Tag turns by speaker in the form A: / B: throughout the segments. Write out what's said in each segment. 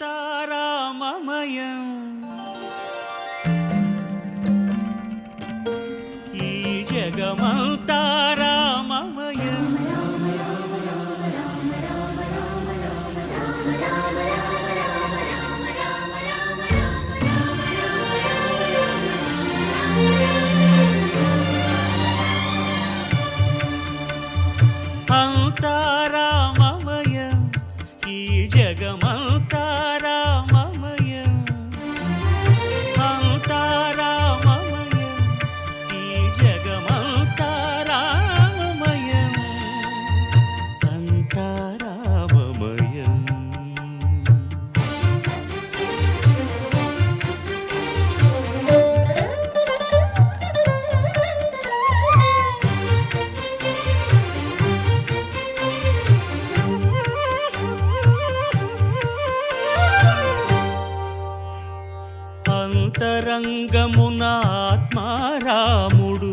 A: తారామయం ఈ జగమా అంతరంగమునాత్మారాముడు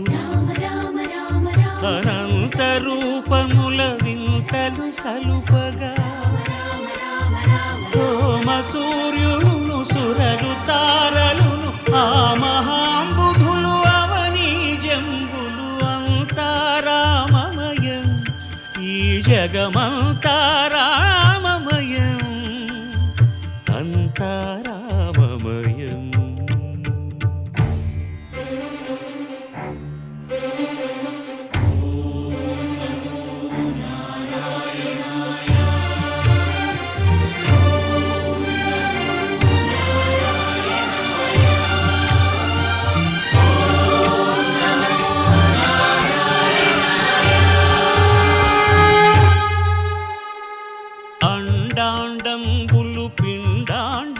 A: అనంత రూపముల వింతలు సలుపగా. సోమ సూర్యులను సురలు తారలును ఆ మహాంబుధులు అవని జంబులు అంతారామమయం ఈ జగమంతారామమయం అంతారా